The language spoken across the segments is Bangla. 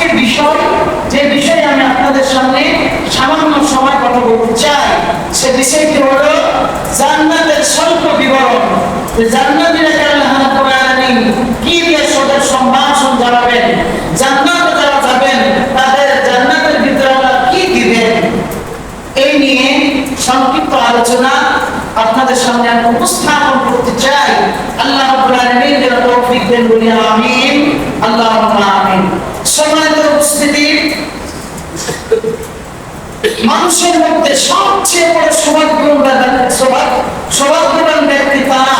আজকের বিষয়, যে বিষয়ে আমি আপনাদের সামনে সামান্য সময় কথা বলতে চাই, সে বিষয়টি হলো জান্নাতের স্বল্প বিবরণ। কি দিয়ে সদর সম্ভাষণ জানাবেন, জান্নাতে যারা যাবেন, তাদের জান্নাতের ভিতরে কি দিবেন, এই নিয়ে সংক্ষিপ্ত আলোচনা আপনাদের সামনে আমি উপস্থাপন করতে চাই। আল্লাহ রাব্বুল যেন তৌফিক দেন আমিন। আমিন। সম্মানিত উপস্থিতি মানুষের মধ্যে সবচেয়ে বড় সৌভাগ্যবান সৌভাগ্য- সৌভাগ্যবান ব্যক্তি তারা।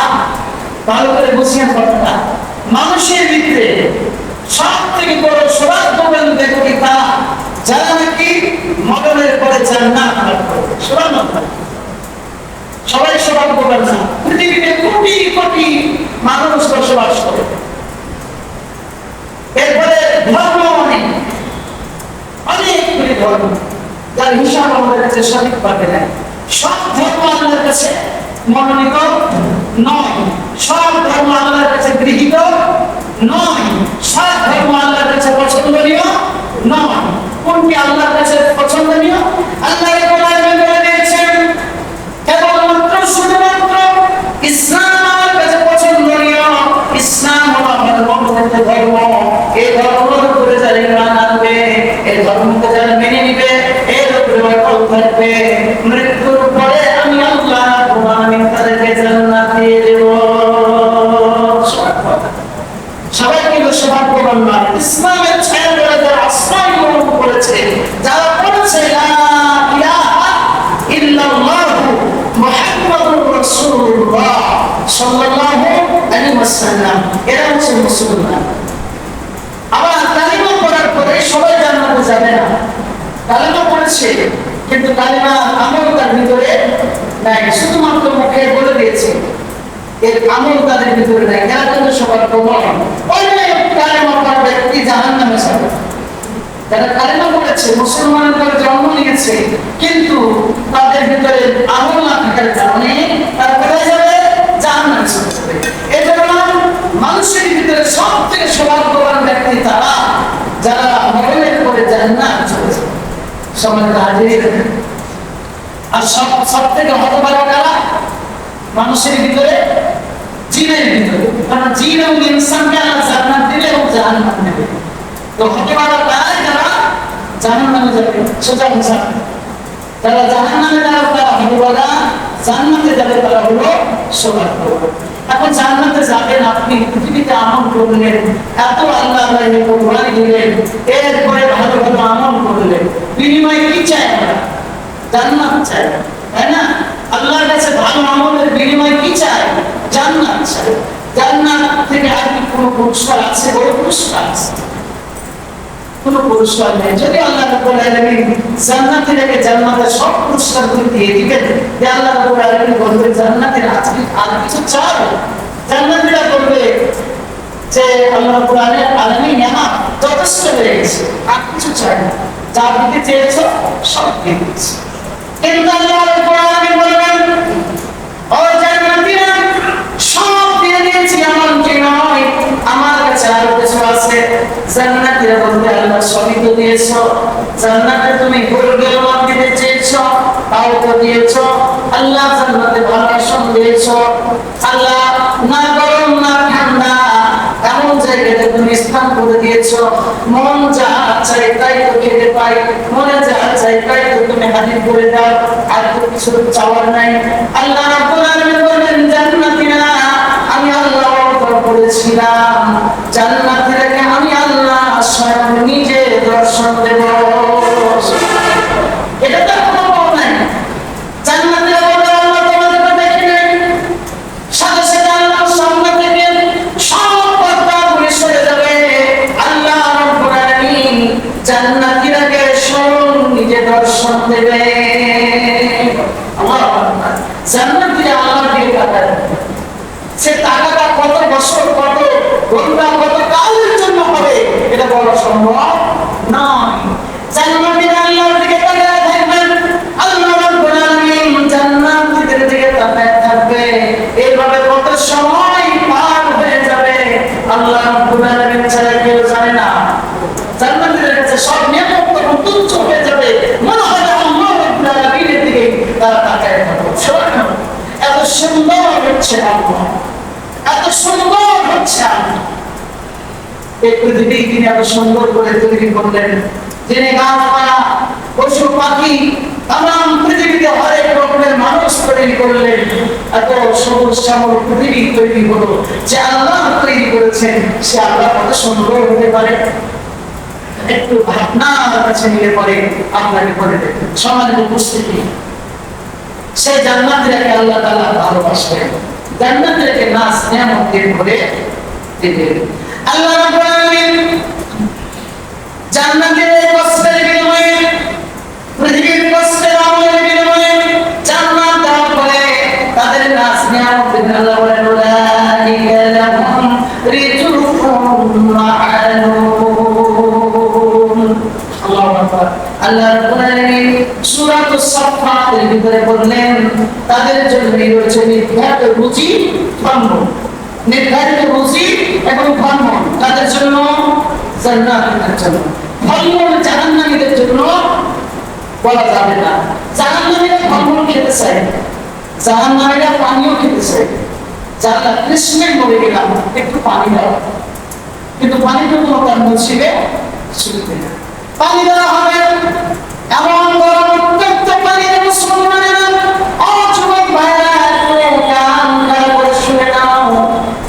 ভালো করে বুঝিয়ে কথাটা মানুষের ভিতরে সব থেকে বড় সৌভাগ্যবান ব্যক্তি তারা যারা নাকি মরণের পরে জান্নাত লাভ করবে সুবহানাল্লাহ সবাই সৌভাগ্যবান না পৃথিবীতে কোটি কোটি মানুষ বসবাস করে এরপরে ধর্ম অনেক অনেকগুলি ধর্ম যার হিসাব কাছে সঠিকভাবে নেয় সব ধর্ম আল্লাহর কাছে মনোনীত নয়। সব ধর্ম আল্লাহর কাছে গৃহীত নয়। সব ধর্ম আল্লাহর কাছে পছন্দনীয় নয়। কোনটি আল্লাহর কাছে পছন্দনীয়? আল্লাহ বলে দিয়েছেন, কেবলমাত্র শুধুমাত্র ইসলাম আমার কাছে পছন্দনীয় ইসলাম হলো আমাদের ধর্ম। এই ধর্মের উপরে যারা ইমান আনবে এই এর থাকবে। মৃত্যুর পরে আমি আল্লাহ আমি তাদেরকে জান্নাত দেব। সবাই কিন্তু সৌভাগ্যবান। নয় ইসলামের ছায়া করে যারা আশ্রয় গ্রহণ করেছে, যারা করেছে লা ইলাহা ইল্লাল্লাহু মুহাম্মাদুর রাসূলুল্লাহ সাল্লাল্লাহু আলাইহি ওয়াসাল্লাম। এরা হচ্ছে আবার কালিমা পড়ার পরে সবাই জান্নাতে যাবে না। কালিমা পড়েছে। কিন্তু কালিমা আমল তার ভিতরে নাই, শুধুমাত্র মুখে বলে দিয়েছে। এর আমল তাদের ভিতরে নাই এরা কিন্তু সবার প্রবল অনেক কালিমা পড়া ব্যক্তি জাহান নামে যাবে। যারা কালেমা পড়েছে, মুসলমানের ঘরে জন্ম নিয়েছে, কিন্তু তাদের ভিতরে আমল না থাকার কারণে তারা কোথায় যাবে? জাহান্নামে চলে যাবে। এজন্য মানুষের ভিতরে সব থেকে সৌভাগ্যবান ব্যক্তি তারা, যারা মরণের পরে জান্নাত চলে যাবে সমাজে হাজির আর সব সব থেকে হতভাগা কারা মানুষের ভিতরে জিনের ভিতরে। কারণ জিন এবং দিলে এবং জাহান্নাম দেবে। তো হতভাগা তারাই যারা জাহান্নামে যাবে, সোজা হিসাব যারা জাহান্নামে যাবে, তারা হতভাগা যাবে, তারা হলো এখন জান্নাতে যাবেন আপনি, পৃথিবীতে আমল করলেন, এত আল্লাহ আল্লাহ দিলেন, এরপরে ভালো ভালো আমল করলেন। বিনিময়ে কি আমরা? জান্নাত চাই, তাই না? আল্লাহর কাছে ভালো আমলের বিনিময়ে কি চাই? জান্নাত চাই। জান্নাত থেকে আর কি কোনো পুরস্কার আছে? বড় পুরস্কার আছে। কোনো পুরস্কার নেই। যদি আল্লাহ আলামিন সব পুরস্কারগুলো দিয়ে দিবেন যে আল্লাহ রাব্বুল আলামিন বলবে আজকে আর কিছু চাও জান্নাতীরা বলবে যে, আল্লাহ রাব্বুল আলামিন আমার যথেষ্ট হয়ে গেছে, আর কিছু চাই না। যা দিতে চেয়েছো, সব দিয়ে দিয়েছি। কিন্তু আল্লাহ রাব্বুল বলবেন, ও জান্নাতীরা সব দিয়ে দিয়েছি, এমন কি নয় আমার কাছে আরও কিছু আছে। জান্নাতীরা বলতে আল্লাহ, সবই তো দিয়েছ। জান্নাতে তুমি গরু গেলাম দিতে চেয়েছো তাও তো দিয়েছ আল্লাহ জান্নাতে ভালোবাসন দিয়েছ আল্লাহ না গরম না ঠান্ডা এমন জায়গাতে তুমি স্থান করে দিয়েছ। মন যা চাই তাই তো খেতে পাই। মনে যা চাই তাই তো তুমি হাজির করে দাও। আর তো কিছু চাওয়ার নাই। আল্লাহ রাব্বুল আলামিন বলেন আমি আল্লাহ করেছিলাম। জান্নাতীরাকে আমি আল্লাহ স্বয়ং নিজে দর্শন দেব এটা তো কোনো বড় নাই জান্নাতীরা বলবে আল্লাহ তোমাদেরকে দেখে নেই সাথে সাথে আল্লাহ সামনে থেকে সব পর্দাগুলি সরে যাবে আল্লাহ রাব্বুল আলামিন জান্নাতীরাকে স্বয়ং নিজে দর্শন দেবে আল্লাহু আমার সে টাকাটা জন্য হবে এটা বলা সম্ভব নয় দিকে তাকায় থাকবেন আল্লাহ রাব্বুল আলামিন জান্নাতীদের দিকে তাকায় থাকবে এইভাবে কত সময় পার হয়ে যাবে আল্লাহ রাব্বুল আলামিন ছাড়া কেউ জানে না জান্নাতীদের হচ্ছে আল্লাহ। এত সুন্দর হচ্ছে আল্লাহ। এই পৃথিবী তিনি এত সুন্দর করে তৈরি করলেন। যিনি গাছপালা পশু পাখি তাম পৃথিবীতে হরেক রকমের মানুষ তৈরি করলেন। এত সবুজ শ্যামল পৃথিবী তৈরি হলো। যে আল্লাহ তৈরি করেছেন, সে আল্লাহ কত সুন্দর হতে পারে। একটু ভাবনার কাছে নিয়ে পরে আপনাকে বলে দেবেন সমাজের উপস্থিতি। সে জান্নাতিরাকে আল্লাহ তাআলা ভালোবাসবেন রেখে নাচ, নিয়ামত দিয়ে ভরে দিবেন আল্লাহ জান্নাতের কষ্টের বিনিময়ে ভিতরে বললেন, তাদের জন্য রয়েছে নির্ধারিত রুচি ধর্ম নির্ধারিত রুচি এবং ধর্ম তাদের জন্য জান্নাতের জন্য। ধর্ম জাহান্নামীদের জন্য বলা যাবে না। জাহান্নামীরা ধর্ম খেতে চায়। জাহান্নামীরা পানিও খেতে চায়। যারা কৃষ্ণের মরে গেলাম, একটু পানি দাও। কিন্তু পানিটা কোনো তার নসিবে শুনবে পানি দেওয়া হবে।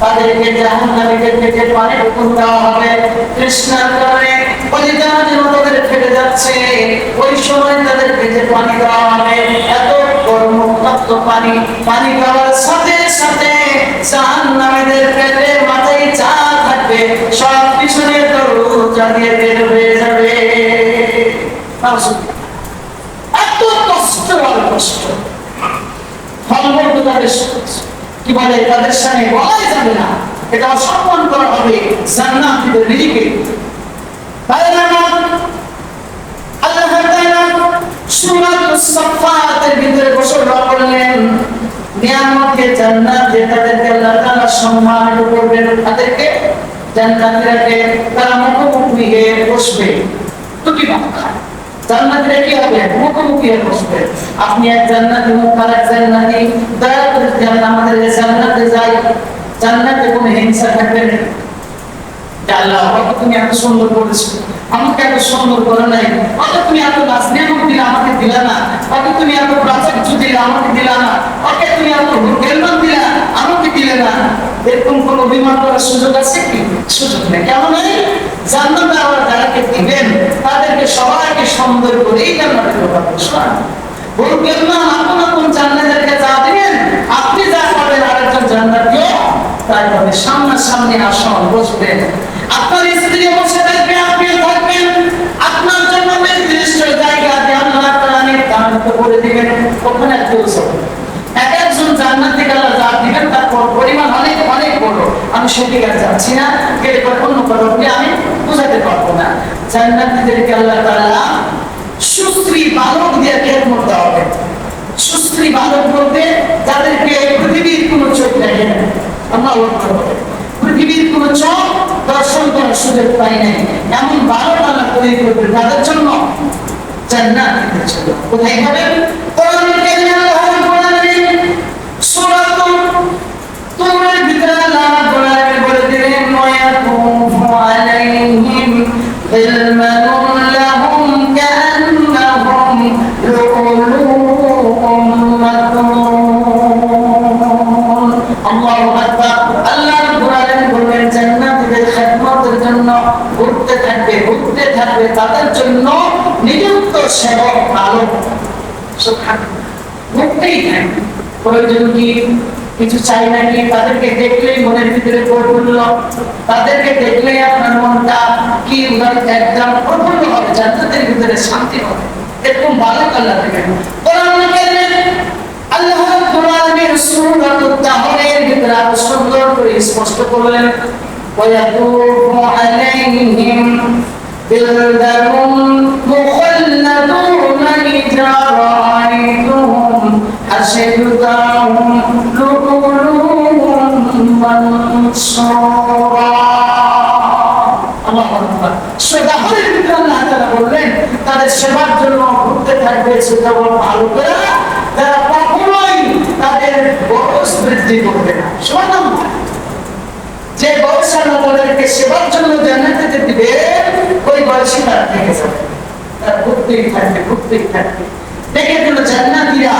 তাদেরকে জাহান্নামীদের পেটে পানি দেওয়া হবে। কৃষ্ণার কারণে ওই জাহাজের মতো করে ফেটে যাচ্ছে। ওই সময় তাদের পেটে পানি দেওয়া হবে, এত উত্তপ্ত পানি পানি খাওয়ার সাথে সাথে জাহান্নামীদের পেটে মাথায় চা থাকবে, সব পিছনে দরজা দিয়ে বের হয়ে যাবে। এত কষ্ট আর কষ্ট। কি বলে? তাদের সামনে বলাই যাবে না। এটা অসম্মান করা হবে জান্নাতীদের রিজিকে তাই না আল্লাহ তাআলা সূরাতুস সাফফাতের ভিতরে ঘোষণা করলেন নিয়ামতে জান্নাতে করবেন। তাদেরকে তারা মুখোমুখি বসবে। কি বাবা জান্নাতীরা কি হবে? মুখোমুখি বসবে। আপনি এক জান্নাতি মুখ আর এক জান্নাতি, দয়া করে জান্নাত আমাদের জান্নাতে যাই। জান্নাতে কোনো হিংসা থাকবে আল্লাহ, আমাকে তুমি এত সুন্দর করেছ। আমাকে এত সুন্দর করে নাই। অত তুমি এত নাচ নিয়ামত দিলে আমাকে দিলা না। অত তুমি এত প্রাচুর্য দিলে আমাকে দিলা না। ওকে তুমি এত গেলমান দিলা আমাকে দিলে না, এরকম কোন অভিমান করার সুযোগ আছে কি? সুযোগ নেই। কেমন নেই? জান্নাতে আবার যারাকে দিবেন, তাদেরকে সবাইকে সুন্দর করে এই জান্নাতে প্রকাশ বলবেন না? আপন আপন যা দিবেন, আপনি যা পাবেন আরেকজন জান্নাতীয় তাই পাবে সামনাসামনি আসন বসবেন আপনার স্ত্রী বসে থাকবে আপনিও থাকবেন। আপনার জন্য নির্দিষ্ট জায়গা দিয়ে আল্লাহ করে দিবেন। ওখানে কেউ এক একজন জান্নাতি আল্লাহ যা দিবেন তার পর- পরিমাণ অনেক অনেক বড় আমি সেদিকে আর যাচ্ছি না বলে আমি বোঝাতে পারব না। জান্নাতিদেরকে আল্লাহ তাআলা সুস্ত্রী বালক দিয়ে খেদমত দেওয়া হবে। সুস্ত্রী বালক বলতে যাদেরকে পৃথিবীর কোনো চোখ দেখে না। আল্লাহ। পৃথিবীর কোনো চোখ দর্শন করার সুযোগ পাই নাই। এমন বালক আল্লাহ তৈরি করবে তাদের জন্য জান্নাত দিতে কোথায় পাবেন? কোরআনুল কারীমে আল্লাহ রাব্বুল সূরাতুল তুরের ভিতরে আল্লাহ বলে দিলেন ওয়ায়াতুফু গিলমানুন লাহুম কাআন্নাহুম লুউলুউম মাকনুন আল্লাহু আকবার আল্লাহ রাব্বুল আলামিন বললেন জান্নাতীদের খিদমতের জন্য ঘুরতে থাকবে ঘুরতে থাকবে, তাদের জন্য নিযুক্ত সেবক আলো সুবহানাল্লাহ। ঘুরতেই থাকবে। প্রয়োজন কি? কিছু চাই নাকি তাদেরকে দেখলেই মনের ভিতরে প্রফুল্ল তাদেরকে দেখলেই আপনার মনটা কি উদার একদম প্রফুল্ল হবে জান্নাতের ভিতরে শান্তি হবে এরকম ভালো আল্লাহ দেবেন কোরআন কারিমে আল্লাহ রাব্বুল আলামিন সূরাতুত তাহরের ভিতরে আরো সুন্দর করে স্পষ্ট করলেন ويطوف عليهم بلدان مخلدون إذا رأيتهم حسبتهم لؤلؤا منصورا আল্লাহু আকবার সেদাহরের ভিতরে আল্লাহ তাআলা বললেন তাদের সেবার জন্য ঘুরতে থাকবে সেটা বড় ভালো করে তারা কখনোই তাদের বয়স বৃদ্ধি করবে না সমান যে বয়স আল্লাহ তাদেরকে সেবার জন্য জান্নাতে দিবে ওই বয়সে তারা থেকে যাবে তারা ঘুরতেই থাকবে ঘুরতেই থাকবে দেখে দিল জান্নাতিরা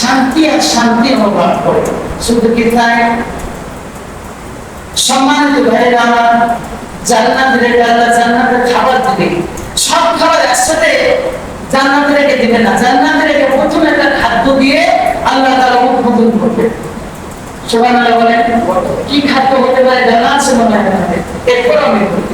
শান্তি আর শান্তি অনুভব করে। শুধু কি সম্মানিত ভাইরা আমার, জান্নাতের আল্লাহ জান্নাতের খাবার দিবে। সব খাবার একসাথে জান্নাতে রেখে দিবে না জান্নাতে রেখে প্রথমে একটা খাদ্য দিয়ে আল্লাহ তারা উদ্বোধন করবে। সুবহানাল্লাহ বলেন, কি খাদ্য হতে পারে জানা আছে মনে হয় এরপর আমি বলি।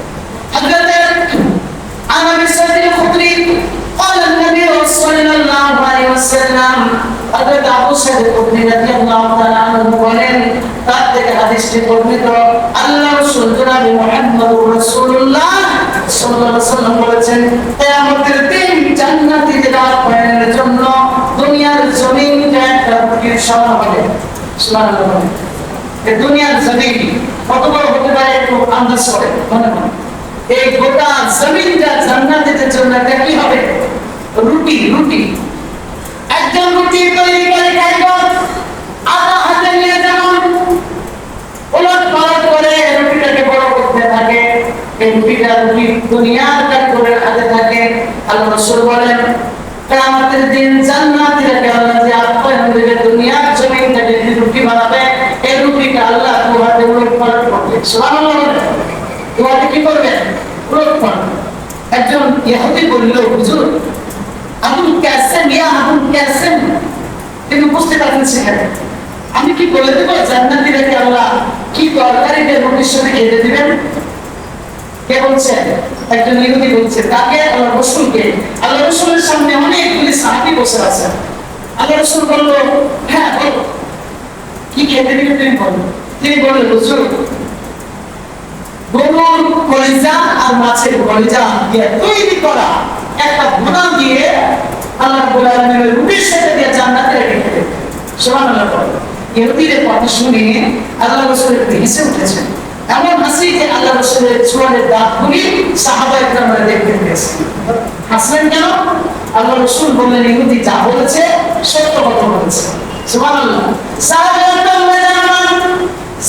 তার থেকে হাদিসটি বর্ণিত, আল্লাহ দুনিয়ার জমিন একটা ভিড় সমান হবে। এই কত বড় হতে পারে একটু আন্দাজ করে, মনে মনে এই গোটা জমিনটা জান্নাতের জন্য একটা কি হবে? রুটি রুটি। একজন রুটি তৈরি করে কারিগর আধা হাতে নিয়ে যেমন ওলট পালট করে রুটিটাকে বড় করতে থাকে, এই রুটিটা রুটি দুনিয়ার কারিগরের হাতে থাকে। আল্লাহ রসুল বলেন, কিয়ামতের দিন জান্নাতীদেরকে আল্লাহ যে আপ্যায়ন দেবে, দুনিয়ার জমিন থেকে যে রুটি বানাবে, এই রুটিটা আল্লাহ তোমাকে উলট পালট করবে। সুবহানাল্লাহ তোমাকে কি করবে? উলট পালট। একজন ইহুদি বলল, হুজুর আবুল কাসেম ইয়া আবুল কাসেম তিনি বুঝতে সেখানে আমি কি বলে দেবো? জান্নাতীদেরকে আল্লাহ? কি তরকারি রুটির সাথে খেতে দিবেন? কে বলছে? একজন ইহুদি বলছে, তাকে আল্লাহ রসুলকে আল্লাহ রসুলের সামনে অনেকগুলি সাহাবি বসে আছে। আল্লাহ রসুল বলল হ্যাঁ বলো। কি খেতে দিবে তুমি বলো। তিনি বললেন, হুজুর, গরুর কলিজা আর মাছের কলিজা দিয়ে তৈরি করা। একটা ভুনা দিয়ে আল্লাহ রাব্বুল আলামিনের রুটির সাথে দিয়ে জান্নাতে রেখে দেবে সুবহানাল্লাহ বলে ইহুদিদের কথা শুনে আল্লাহ রাসূল একটু হেসে উঠেছেন। এমন হাসি যে আল্লাহ রাসূলের চুয়ালের দাঁতগুলি সাহাবা একরামরা দেখতে পেয়েছে হাসলেন কেন? আল্লাহ রাসূল বললেন, ইহুদি যা বলেছে, সত্য কথা বলেছে। সুবহানাল্লাহ। সাহাবা একরামরা জানান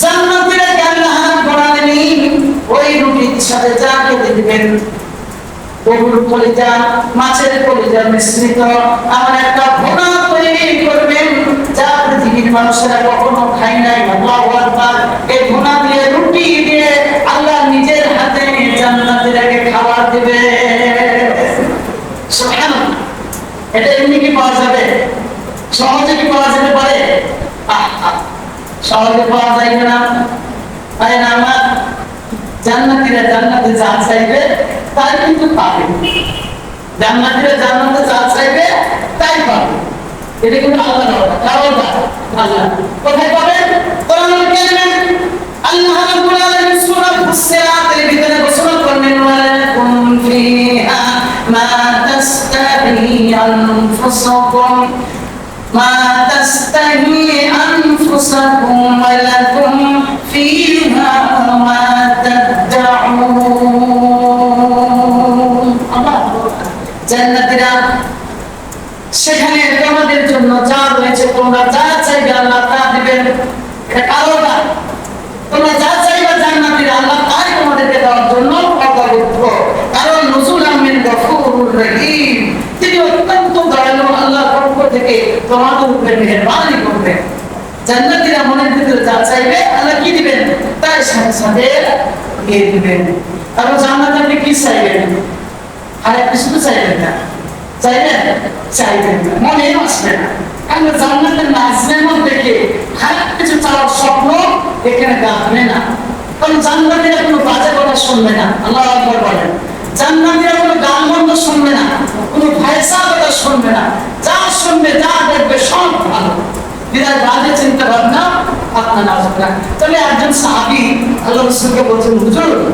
জান্নাতীরা আল্লাহ কোরআনে নেই ওই রুটির সাথে যা খেতে দিবেন। গরুর কলিজা, মাছের কলিজা মিশ্রিত। আমার একটা ভোনা তৈরি করবেন, যা পৃথিবীর মানুষেরা কখনো খায় নাই। আল্লাহু আকবার। এই ভোনা দিয়ে রুটি দিয়ে আল্লাহ নিজের হাতে জান্নাতের আগে খাবার দিবে। সুবহানাল্লাহ। এটা এমনি কি পাওয়া যাবে? সহজে কি পাওয়া যেতে পারে? সহজে পাওয়া যায় না তাই না আমার? জান্নাতীরা জান্নাতে যা চাইবে তাই কিন্তু পাবে। জান্নাতিরা জান্নাতে যা চাইবে, তাই পাবে। এটা কিন্তু আল্লাহ না আল্লাহ। কোথায় পাবেন কোরআনুল কারিমে আল্লাহ রাব্বুল আলামিন সূরা ফুসসিলাতের ভিতরে ঘোষণা করলেন, ওয়ালাকুম ফিহা মা তাস্তাহি আনফুসুকুম, মা তাস্তাহি আনফুসুকুম, ওয়ালাকুম ফিহা মা জান্নাতীরা সেখানে তোমাদের জন্য যা রয়েছে, তোমরা যা চাইবে আল্লাহ তা দিবেন। এটা কারও তোমরা যা চাইবে জান্নাতীরা আল্লাহ তাই তোমাদেরকে দেওয়ার জন্য অবরুদ্ধ কারণ নজুল আমিন গফুরুর রহিম, তিনি অত্যন্ত দয়ালু, আল্লাহর পক্ষ থেকে তোমাদের উপরে মেহেরবানি করবেন। জান্নাতীরা মনের ভিতরে যা চাইবে আল্লাহ কি দিবেন? তাই সাথে সাথে দিয়ে দিবেন। কারণ জান্নাতে আপনি কি চাইবেন? আর কিছু তো চাইবেন না। চাইবেন? চাইবেন না। মনে আসবে না। কারণ জান্নাতের নাজরের দেখে খারাপ কিছু চাওয়ার স্বপ্ন এখানে গাঁথবে না? কারণ জান্নাতীরা কোনো বাজে কথা শুনবে না। আল্লাহ আকবর বলেন, জান্নাতীরা কোনো গান বন্ধ শুনবে না, কোনো ভাইসা কথা শুনবে না। যা শুনবে, যা দেখবে, সব ভালো। বিদায় বাজে চিন্তা ভাবনা আপনার হবে না। তবে একজন সাহাবি আল্লাহ রসুলকে বলছেন, হুজুর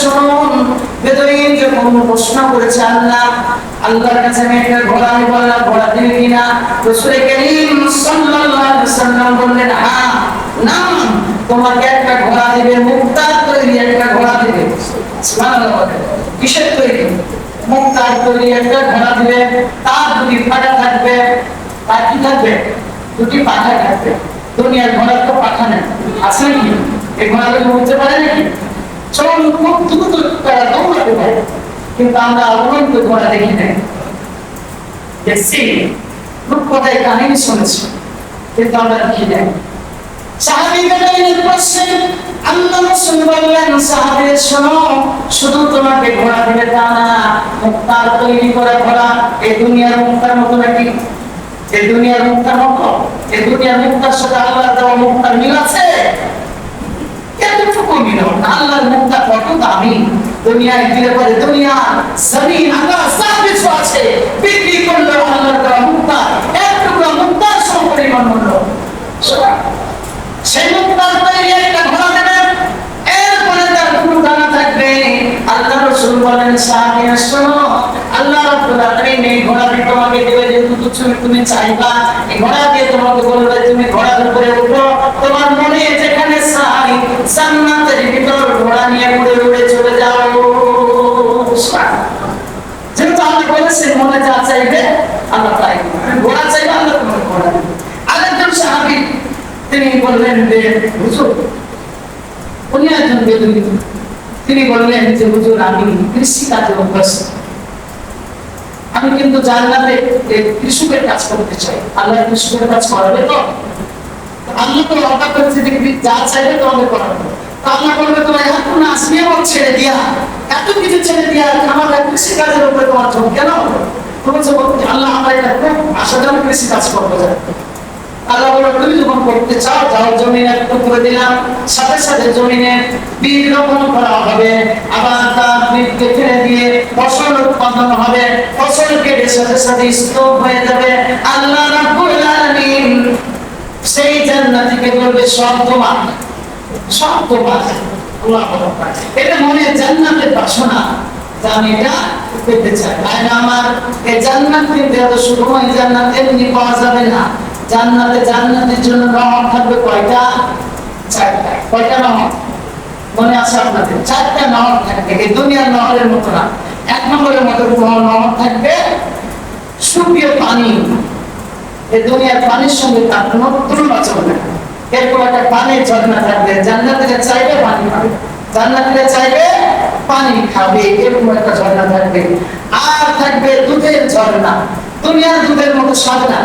শুনুন ঘোড়া ঘোড়া ঘোড়া তৈরি? ঘোড়া ঘোড়া দুটি পাটা থাকবে তার থাকবে, দুটি পাখা থাকবে। দুনিয়ার ঘোড়ার তো পাখা নেই, আছে নাকি এই ঘোড়াগুলো উঠতে পারে নাকি? খুব দ্রুত তারা দৌড়াতে পারে কিন্তু আমরা অনন্ত ঘোড়া দেখি নাই। দেখছি রূপকথায় কাহিনী শুনেছি, কিন্তু আমরা দেখি নাই। সাহাবীদের প্রশ্নে আল্লাহ রাসূল বললেন সাহাবীদের শোনো, শুধু তোমাকে ঘোড়া দিবে তা না মুক্তার তৈরি করা ঘোড়া এই দুনিয়ার মুক্তার মতো মুক্তার মিল আছে এতটুকু মিল না আল্লাহর মুক্তা কত দুনিয়ায় পরে দুনিয়া জমিন যা কিছু আছে। আল্লাহর দেওয়া সেই বলেন তোমাকে তুমি তুমি চাইবা, এই ঘোড়া দিয়ে তোমাকে বলবে, তুমি ঘোড়ার উপরে উঠো। তোমার মনে যেখানে জান্নাতের ভিতর ঘোড়া নিয়ে উড়ে উড়ে চলে যেহেতু মনে যা চাইবে, আল্লাহ তাই ঘোড়া চাইবে, আল্লাহ তোমাকে ঘোড়া আরেকজন সাহাবী, তিনি বললেন যে, হুজুর, উনি একজন বেদুইন। তিনি বললেন যে, হুজুর, আমি কৃষি কাজে অভ্যস্ত। আমি কিন্তু জান্নাতে কৃষকের কাজ করতে চাই। আল্লাহ কৃষকের কাজ করাবে তো? আল্লাহ তো অর্ডার করেছে যে যা চাইবে তোমাকে করাবে। আল্লাহ বলবে তোমার এত না আসমিয়া আমার ছেড়ে দিয়া। এত কিছু ছেড়ে দিয়া আমার কৃষি কাজের উপরে তোমার ঝোঁক কেন? তুমি যে বলতে আল্লাহ আমার এটা আশা যেন কৃষি কাজ করব আল্লাহ বলে, তুমি যখন করতে চাও জমিন দিলাম, সাথে সাথে জমিনে বীজ রোপণ করা হবে। আবার তার বীজকে ফেলে দিয়ে ফসল উৎপাদন হবে। ফসল কেটে সাথে সাথে স্তূপ হয়ে যাবে। আল্লাহ রাব্বুল আলামিন সেই জান্নাতিকে বলবে, সব তোমার। সব তোমার। এটা মনে জান্নাতের বাসনা। আমি এটা পেতে চাই। তাই আমার, এই জান্নাত কিন্তু এত সুখময় জান্নাত এমনি পাওয়া যাবে না। জান্নাতে জান্নাতের জন্য নহর থাকবে কয়টা? চারটা। কয়টা নহর মনে আছে আপনাদের? চারটা নহর থাকবে। এই দুনিয়ার নহরের মতো না। এক নম্বরের মতো নহর থাকবে সুপ্রিয় পানি। এই দুনিয়ার পানির সঙ্গে তার কোনো তুলনা চলবে না একটা পানির ঝর্ণা থাকবে, জান্নাতিরা চাইবে পানি পাবে জান্নাতিরা চাইবে পানি খাবে, এরকম একটা ঝর্ণা থাকবে। আর থাকবে দুধের ঝর্ণা। দুনিয়ার দুধের মতো স্বাদ না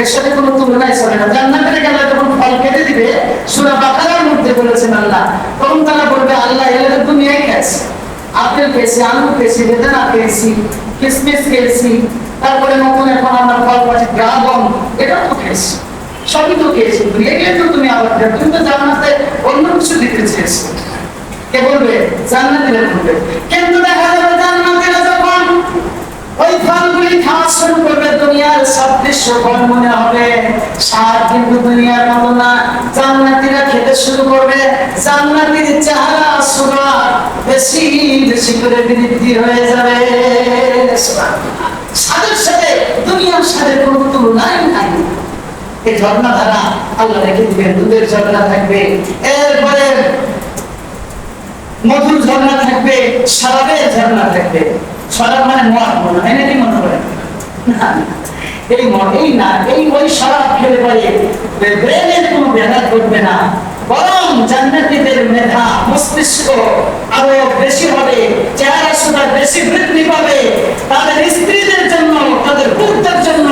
এর সাথে কোনো তুলনাই চলে না। জান্নাতের গেলে যখন ফল কেটে দিবে, সূরা বাকারার মধ্যে বলেছেন আল্লাহ, তখন তারা বলবে, আল্লাহ তো দুনিয়ায় খেয়েছে। আপেল খেয়েছি, আলু খেয়েছি, বেদানা খেয়েছি। কিসমিস খেয়েছি তারপরে নতুন এখন আমরা ফল পাচ্ছি ড্রাগন, এটা তো খেয়েছি সবই তো খেয়েছি দুনিয়া গেলে তো তুমি আবার খেয়ে তুমি তো জান্নাতে অন্য কিছু দিতে চেয়েছো। কে বলবে? জান্নাতিরা বলবে কিন্তু দেখা যাবে জান্নাতিরা ওই ফলগুলি খাওয়া শুরু করবে দুনিয়ার সব দৃশ্য ফল মনে হবে। সার কিন্তু দুনিয়ার মতো না। জান্নাতিরা খেতে শুরু করবে। জান্নাতির চেহারা সুরা বেশি বেশি করে বৃদ্ধি হয়ে যাবে। সাদের সাথে দুনিয়ার সাথে কোনো তুলনাই নাই। এই ঝর্ণা ধারা আল্লাহ রেখে দিবেন। দুধের ঝর্ণা থাকবে। এরপরে মধুর ঝর্ণা থাকবে। শরাবের ঝর্ণা থাকবে। শরাব মানে মদ মনে হয় নাকি মনে করে। এই মদ এই না, এই ওই শরাব খেলে পরে ব্রেনের কোনো ব্যাঘাত ঘটবে না, বরং জান্নাতীদের মেধা মস্তিষ্ক আরও বেশি হবে, চেহারা সুদা বেশি বৃদ্ধি পাবে, তাদের স্ত্রীদের জন্য, তাদের পুত্রের জন্য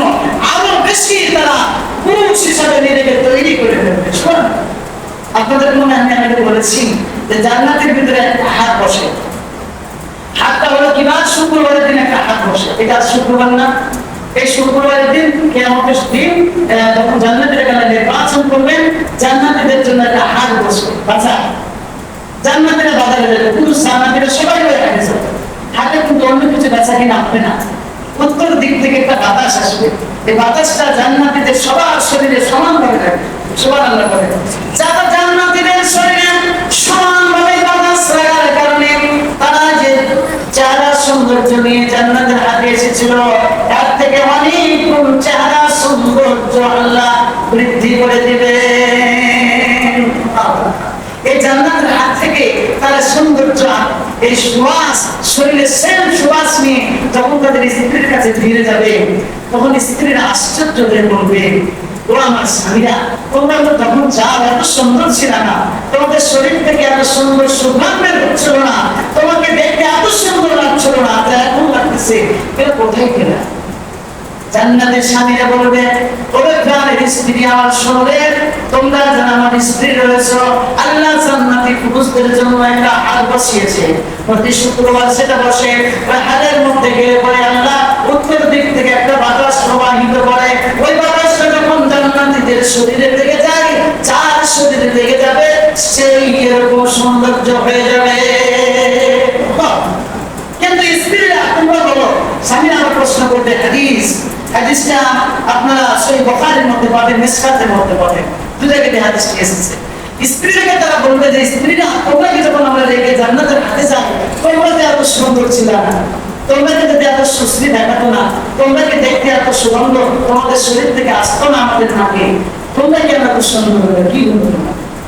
আরও বেশি তারা পুরুষ হিসাবে নিজেকে তৈরি করে ফেলবে। আপনাদের মনে আমি আগে বলেছি যে জান্নাতের ভিতরে একটা হাত বসে। হাতটা হলো কি না শুক্রবারের দিন একটা হাত বসে? এটা শুক্রবার না। এই শুক্রবারের দিন দিন যখন জান্নাতের নির্বাচন করবেন, জান্নাতীদের জন্য একটা হাট বসবে। জান্নাতীরা বাজারে যাবে। জান্নাতীরা সবাই হয়ে হাটে কিন্তু অন্য কিছু বেচা কিনা হবে না। উত্তর দিক থেকে একটা বাতাস আসবে। এই বাতাসটা জান্নাতীদের সবার শরীরে সমান ভাবে থাকবে সবার আল্লাহ করে যারা জান্নাতীদের শরীরে সমান ভাবে বাতাস লাগার নিয়ে জান্নাতের হাতে এসেছিল তার থেকে অনেক গুণ চেহারা সৌন্দর্য আল্লাহ বৃদ্ধি করে দিবেন। এই জান্নাতের হাত থেকে সৌন্দর্য, এই সুবাস শরীরে সেম সুবাস নিয়ে যখন তাদের স্ত্রীর কাছে ফিরে যাবে, তখন স্ত্রীরা আশ্চর্য হয়ে ও আমার তোমরা তো তখন যাও এত সুন্দর ছিল না, তোমাদের শরীর থেকে এত সুন্দর সুগন্ধ হচ্ছিল না তোমাকে দেখতে এত সুন্দর লাগছিল না তা এখন লাগতেছে এটা কোথায় গেলা জান্নাতের স্বামীরা বলবে, ওরে প্রাণের স্ত্রী, আমার শুনলে তোমরা যারা আমার স্ত্রী রয়েছে, আল্লাহ জান্নাতি পুরুষদের জন্য একটা হাল বসিয়েছে। প্রতি শুক্রবার সেটা বসে, ওই হালের মধ্যে গেলে পরে আল্লাহ উত্তর দিক থেকে একটা বাতাস প্রবাহিত করে। ওই বাতাসটা যখন জান্নাতীদের শরীরে লেগে যায়, যার শরীরে লেগে যাবে, সেই এরকম সৌন্দর্য হয়ে যাবে। কিন্তু স্ত্রীরা, তোমরা বলো আমার প্রশ্ন হাদিস, হাদিসটা আপনারা মধ্যে পাবেন মধ্যে পাবেন। এসেছে। তারা বলবে যে কি যখন আমরা তোমরা যে সুন্দর না? তোমরা কি যদি সুশ্রী দেখাতো না কি দেখতে এত সুগন্ধ? তোমাদের শরীর থেকে আসতো না আমাদের নাকে? তোমরা কেন এত সুন্দর? কি বলব? না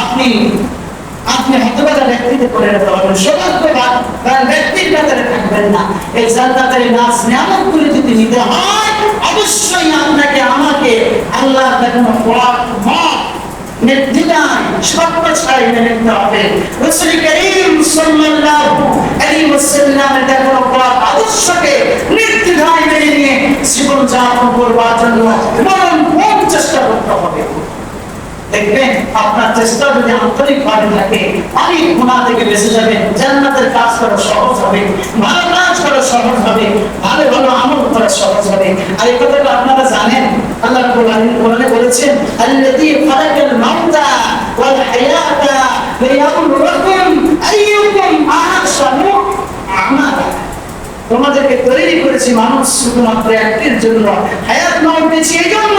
আপনি আপনি হতবাদা ব্যক্তিতে করে রাখতে পারবেন সৌভাগ্যবান কারণ ব্যক্তির কাতারে থাকবেন না। এই জান্নাতের নাচ নিয়ামত গুলি যদি নিতে হয়, অবশ্যই আপনাকে, আমাকে আল্লাহ দেখানো পথ, মত, নির্দ্বিধায় সত্য ছাড়াই মেনে নিতে হবে। রসুল করিম সাল্লাল্লাহু আলাইহি ওয়াসাল্লামের দেখানো পথ আদর্শকে নির্দ্বিধায় মেনে নিয়ে জীবন যাপন করবার জন্য মরণ কোন চেষ্টা করতে হবে? দেখবেন আপনার চেষ্টা যদি আন্তরিক ভাবে থাকে থেকে বেঁচে জান্নাতের কাজ করা সহজ হবে, ভালো কাজ করা সহজ হবে, ভালো ভালো আমল করা সহজ হবে। আর এই কথাটা আপনারা জানেন। আল্লাহ রাব্বুল কোরআনে বলেছেন, আল্লাযী মাউতা ওয়াল হায়াতা আইয়ুকুম আহসানু তোমাদেরকে তৈরি করেছি মানুষ শুধুমাত্র একটির জন্য। হায়াত নাম পেয়েছি এই জন্য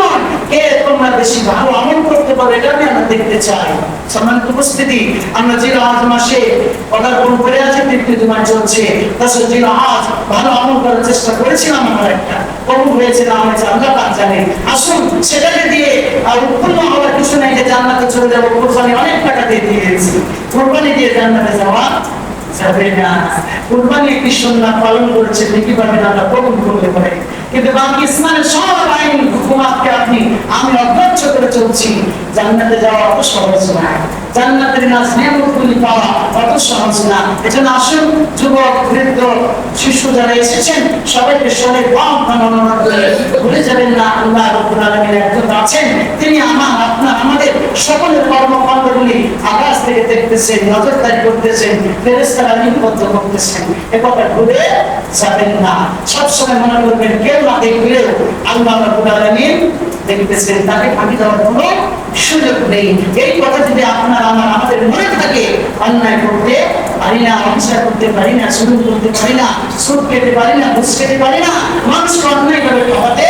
কে তোমরা বেশি ভালো আমল করতে পারো, এটা আমি আমরা দেখতে চাই। সম্মানিত উপস্থিতি, আমরা যে মাসে করে চলছে। যে ভালো আমল করার চেষ্টা করেছিলাম আমরা একটা। কবুল হয়েছে না হয়েছে আসুন, সেটাকে দিয়ে আর উৎপন্ন হওয়ার কিছু নাই যে জান্নাতে চলে যাব। কোরবানি অনেক টাকা দিয়ে দিয়েছি। কোরবানি দিয়ে জান্নাতে যাওয়া যাবে না। কুরবানি একটি সুন্নাহ পালন করেছে দেখি পাবেন আমরা কবুল করতে পারে। কিন্তু বাকি ইসলামের সব আইন হুকুমাতকে আপনি আমি অগ্রাহ্য করে চলছি। জান্নাতে যাওয়া অত সহজ না। জান্নাতের নাজ নিয়ামতগুলি পাওয়া অত সহজ না। এজন্য আসুন, যুবক, বৃদ্ধ, শিশু যারা এসেছেন, সবাইকে সবাই বাম মনোনয়ন করে ভুলে যাবেন না, আল্লাহ রব্বুল আলামিন একজন আছেন। তিনি আমার, আপনার, আমাদের সকলের কর্মকাণ্ডগুলি আকাশ থেকে দেখতেছেন, নজরদারি করতেছেন, ফেরেশতারা লিপিবদ্ধ করতেছেন। এ কথা ভুলে যাবেন না। সবসময় মনে করবেন, কেউ না আল্লাহ আলামিন দেখতেছেন, তাকে ফাঁকি দেওয়ার কোনো সুযোগ নেই। এই কথা যদি আপনার আমার আমাদের মনে থাকে, অন্যায় করতে পারি না করতে পারি না সুযোগ করতে পারি না, সুদ খেতে পারি না পারি না অন্যায় করে খাওয়াতে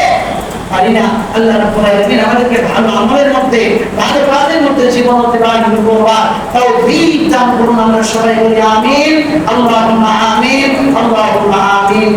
পারি না। আল্লাহ রাব্বুল আলামিন আমাদেরকে ভালো আমলের মধ্যে, ভালো কাজের মধ্যে জীবন অতিবাহিত দান করুন আমরা সবাই বলি, আমিন। আল্লাহুম্মা আমিন। আল্লাহুম্মা আমিন।